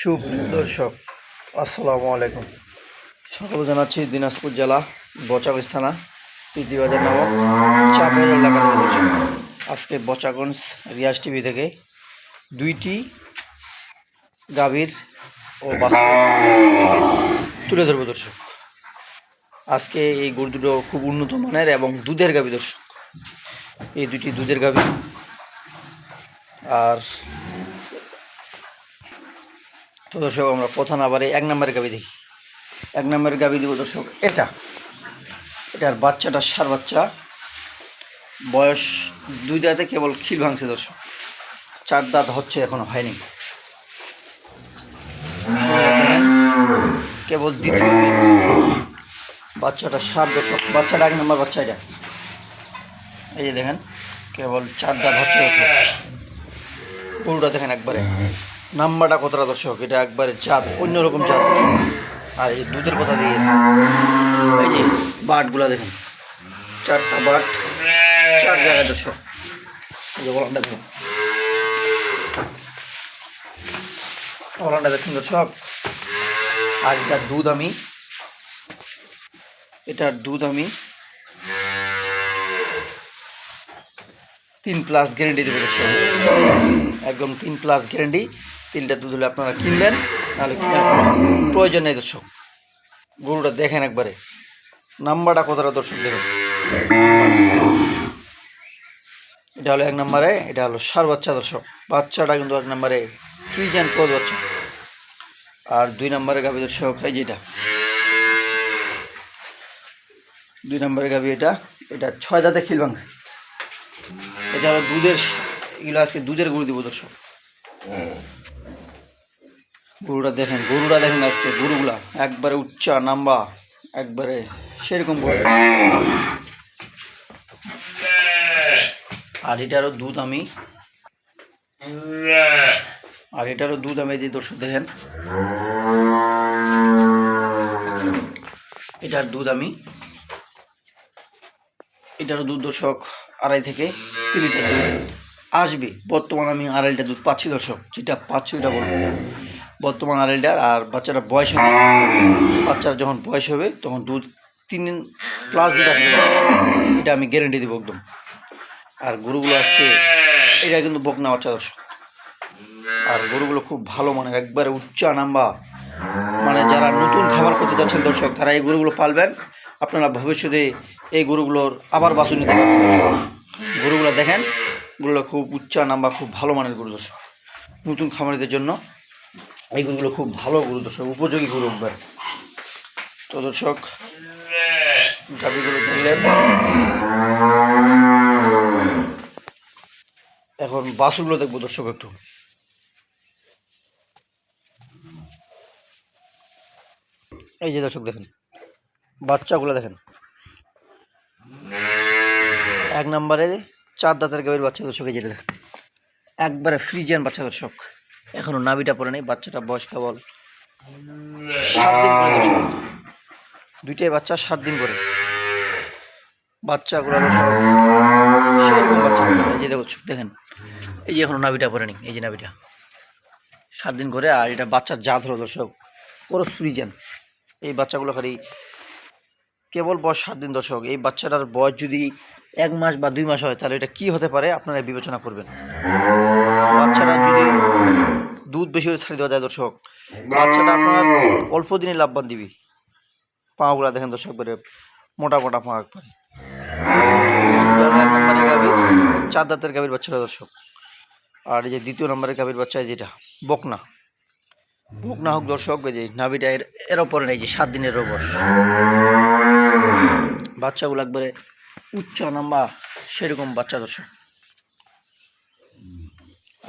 সুপ্রিয় দর্শক, আসসালামু আলাইকুম। সকল জানাচ্ছি দিনাজপুর জেলা বচাগঞ্জ থানা প্রীতিবাজার নামক চাপের এলাকা থেকে বলছি আজকে বচাগঞ্জ রিয়াজ টিভি থেকে দুইটি গাভীর ও তুলে ধরবো দর্শক। আজকে এই গরু দুটো খুব উন্নত মানের এবং দুধের গাভী দর্শক। এই দুটি দুধের গাভী। আর তো দর্শক, আমরা কথা না বারে এক নম্বরের গাবি দেখি। এক নম্বরের গাবি দিব দর্শক, এটা। এটার বাচ্চাটা সার বাচ্চা। বয়স দুই দাঁতে কেবল খিল ভাঙছে দর্শক। চার দাঁত হচ্ছে, এখনও হয়নি। কেবল বাচ্চাটা সার দর্শক, বাচ্চাটা এক নম্বর বাচ্চা এটা। এই যে দেখেন, কেবল চার দাঁত হচ্ছে দর্শক। গরুটা দেখেন একবারে। নাম্বারটা কতটা দর্শক? এটা একবারে চাঁদ অন্যরকম চাঁদ আর এই দুধের কথা দিয়েছে এই যে বাটগুলা দেখেন। চারটা বাট, চার জায়গায় দর্শক। এই যে বলানটা দেখুন। বলানটা দেখুন দর্শক। আর এটার দুধ আমি এটার দুধ আমি তিন প্লাস গ্যারেন্টি দর্শক। একদম তিন প্লাস গ্যারেন্টি তিনটা দুধ হলে আপনারা কিনবেন নাহলে প্রয়োজন নেই দর্শক। গরুটা দেখেন একবারে। নাম্বারটা কতটা দর্শক দেখুন। এটা হলো এক নম্বরে, এটা হলো সার বাচ্চা দর্শক। বাচ্চাটা কিন্তু এক নম্বরে অ্যান্ড ক্রোজ বাচ্চা। আর দুই নম্বরে গাভি দর্শক, এই যেটা দুই নম্বরে গাভি এটা। এটা ছয় দাঁতে খিল ভাঙছে। এটা হলো দুধের, এগুলো আজকে দুধের গুঁড়ো দিব দর্শক। গরুটা দেখেন গরুটা দেখেন আজকে, গরুগুলা একবারে উচ্চা নাম্বা একবারে সেরকম গরু আর এটারও দুধ আমি, আর এটারও দুধ আমি যে দর্শক, দেখেন। এটার দুধ আমি, এটারও দুধ দর্শক আড়াই থেকে তিন লিটার আসবে, বর্তমান আমি আড়াইটা দুধ পাচ্ছি দর্শক, যেটা পাচ্ছি ওটা বলব। বর্তমান আড়াইটা আর বাচ্চারা বয়স হবে। বাচ্চারা যখন বয়স হবে, তখন দুধ তিন দিন প্লাস দুধ এটা আমি গ্যারেন্টি দেবো একদম। আর গরুগুলো আজকে, এটা কিন্তু বকনা বাচ্চা দর্শক। আর গরুগুলো খুব ভালো মানে একবারে উচ্চা নাম্বা মানে যারা নতুন খাবার করতে যাচ্ছেন দর্শক, তারা এই গরুগুলো পালবেন। আপনারা ভবিষ্যতে এই গরুগুলোর আবার বাছুর নিতে পারবেন। গরুগুলো দেখেন, গরুগুলো খুব উচ্চা নাম্বা খুব ভালো মানের গরু দর্শক। নতুন খামারিদের জন্য এই খুব ভালো গরু দর্শক, উপযোগী গরু একবার। তো দর্শক গাভিগুলো দেখলেন এখন বাছুরগুলো দেখব দর্শক একটু। এই যে দর্শক দেখেন, বাচ্চাগুলো দেখেন। এক নম্বরে চার দাঁতের গাভীর বাচ্চা দর্শক, এই যেটা দেখেন। একবারে ফ্রিজিয়ান বাচ্চা দর্শক। এখনও নাভিটা পরে নেই বাচ্চাটা বয়স কেবল সাত দিন দুইটাই বাচ্চা সাত দিন করে বাচ্চাগুলো দর্শক সেরকম বাচ্চা যে দর্শক দেখেন। এই যে এখনও নাভিটা পড়ে নেই এই যে নাভিটা। সাত দিন করে আর এটা বাচ্চার জাত হলো দর্শক করস এই বাচ্চাগুলো খালি কেবল বয়স সাত দিন দর্শক। এই বাচ্চাটার বয়স যদি এক মাস বা দুই মাস হয় তাহলে এটা কি হতে পারে? আপনারা বিবেচনা করবেন। বাচ্চাটা যদি দুধ বেশি করে ছাড়ি দেওয়া যায় দর্শক। বাচ্চাটা আপনার অল্প দিনে লাভবান দিবি। পাগুলা দেখেন দর্শক করে মোটা মোটা পা একবারে। গাভীর চার দাঁতের গাভীর বাচ্চাটা দর্শক। আর এই যে দ্বিতীয় নম্বরের গাভীর বাচ্চা যেটা বকনা। বকনা হোক দর্শক যে নাভিটা এর এর ওপরে নেই যে সাত দিনের বয়স বাচ্চাগুলো একবারে উচ্চ নাম্বা সেরকম বাচ্চা দর্শক।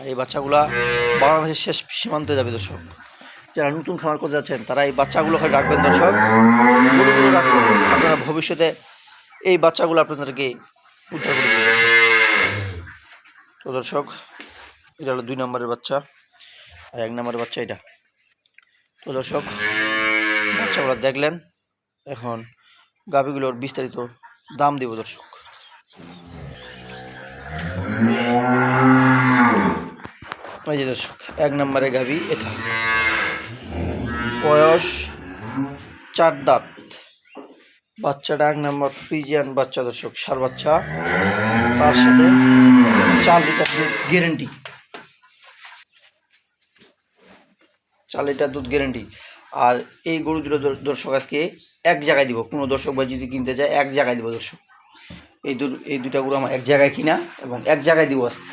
এই বাচ্চাগুলা বাংলাদেশের শেষ সীমান্তে যাবে, দর্শক। যারা নতুন খামার করতে যাচ্ছেন, তারা এই বাচ্চাগুলো খালি রাখবেন, দর্শক। রাখবেন। আপনারা ভবিষ্যতে এই বাচ্চাগুলো আপনাদেরকে উদ্ধার করে দেবে তো দর্শক, এটা হলো দুই নম্বরের বাচ্চা আর এক নম্বরের বাচ্চা এটা। তো দর্শক, বাচ্চাগুলো দেখলেন, এখন গাভিগুলোর বিস্তারিত দাম দেব, দর্শক। এই যে দর্শক, এক নম্বরে গাভি এটা। বয়স চার দাঁত। বাচ্চাটা এক নম্বর ফ্রিজিয়ান বাচ্চা দর্শক, সার বাচ্চা। তার সাথে চার লিটার দুধ গ্যারেন্টি চার লিটার দুধ গ্যারেন্টি আর এই গরু দুটো দর্শক আজকে এক জায়গায় দিব। কোনো দর্শক ভাই যদি কিনতে যায় এক জায়গায় দিব দর্শক। এই দু এই দুটা গরু আমার এক জায়গায় কিনা এবং এক জায়গায় দিব আজকে।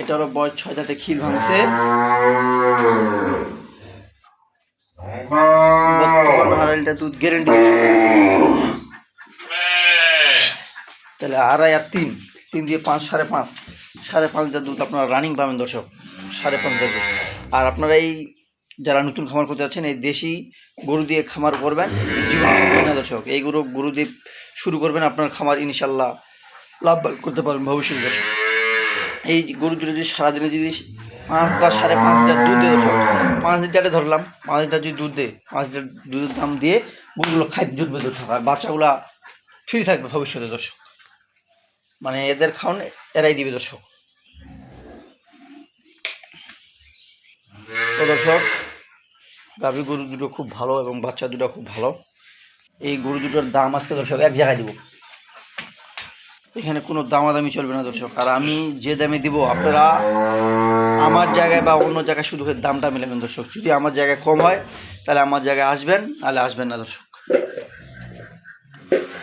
এটা হলো বয়স ছয় দাঁতে খিল ভাঙছে। হারাইলটা দুধ গ্যারেন্টি তাহলে আড়াই আর তিন তিন দিয়ে পাঁচ, সাড়ে পাঁচ। সাড়ে পাঁচ লিটার দুধ আপনারা রানিং পাবেন দর্শক, সাড়ে পাঁচ লিটার দুধ। আর আপনারা এই যারা নতুন খামার করতে যাচ্ছেন, এই দেশি গরু দিয়ে খামার করবেন, জীবন না দর্শক। এই গরু গরু দিয়ে শুরু করবেন আপনার খামার ইনশাল্লাহ লাভ করতে পারবেন ভবিষ্যৎ দর্শক। এই গরু দুটো যদি সারাদিনে যদি পাঁচ বা সাড়ে পাঁচ লিটার দুধ দেয় পাঁচ লিটারে ধরলাম, পাঁচ লিটার যদি দুধ দেয়, পাঁচ লিটার দুধের দাম দিয়ে গরুগুলো খাই জুটবে দর্শক, আর বাচ্চাগুলো ফ্রি থাকবে ভবিষ্যতে দর্শক। মানে এদের খাওয়ান এরাই দিবে দর্শক। তো দর্শক, গাভী গরু দুটো খুব ভালো এবং বাচ্চা দুটো খুব ভালো। এই গরু দুটোর দাম আজকে দর্শক এক জায়গায় দিব। এখানে কোনো দামাদামি চলবে না, দর্শক। আর আমি যে দামে দিব, আপনারা আমার জায়গায় বা অন্য জায়গায় শুধু দামটা মিলাবেন, দর্শক। যদি আমার জায়গায় কম হয়, তাহলে আমার জায়গায় আসবেন, নাহলে আসবেন না, দর্শক।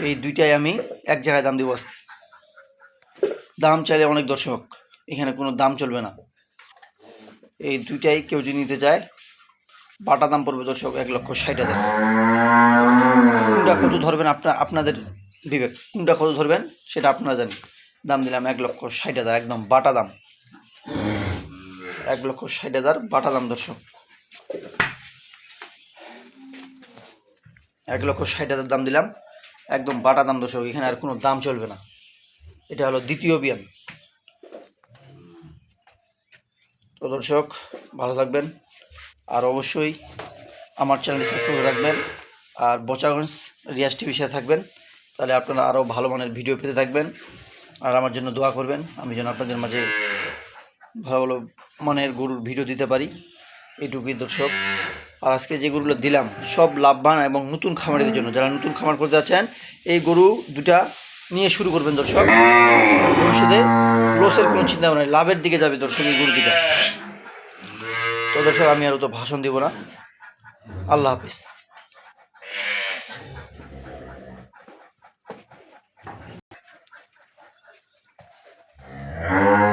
এই দুইটাই আমি এক জায়গায় দাম দিব। দাম চাইলে অনেক দর্শক, এখানে কোনো দাম চলবে না। এই দুইটাই কেউ যদি নিতে চায়, বাটা দাম পড়বে, দর্শক, এক লক্ষ ষাট হাজার। কোনটা কত ধরবেন আপনার আপনাদের বিবেক কোনটা কত ধরবেন? সেটা আপনারা জানেন। দাম দিলাম এক লক্ষ ষাট হাজার, একদম বাটা দাম। এক লক্ষ ষাট হাজার বাটা দাম, দর্শক। এক লক্ষ ষাট হাজার দাম দিলাম। একদম বাটা দাম, দর্শক। এখানে আর কোনো দাম চলবে না। এটা হলো দ্বিতীয় বিয়ান তো দর্শক, ভালো থাকবেন। আর অবশ্যই আমার চ্যানেলটি সাবস্ক্রাইব করে রাখবেন। আর বচাগঞ্জ রিয়াজ টিভির সাথে থাকবেন। তাহলে আপনারা আরও ভালো মানের ভিডিও পেতে থাকবেন। আর আমার জন্য দোয়া করবেন। আমি যেন আপনাদের মাঝে ভালো ভালো মানের গরুর ভিডিও দিতে পারি। এইটুকুই দর্শক। আর আজকে যে গরুগুলো দিলাম, সব লাভবান এবং নতুন খামারিদের জন্য, যারা নতুন খামার করতে যাচ্ছেন, এই গরু দুটা নিয়ে শুরু করবেন দর্শক। ভবিষ্যতে লসের কোনো চিন্তা নেই, লাভের দিকে যাবে দর্শক এই গরু দুটা তো দর্শক, আমি আর তো ভাষণ দিব না। আল্লাহ হাফিজ। Ah.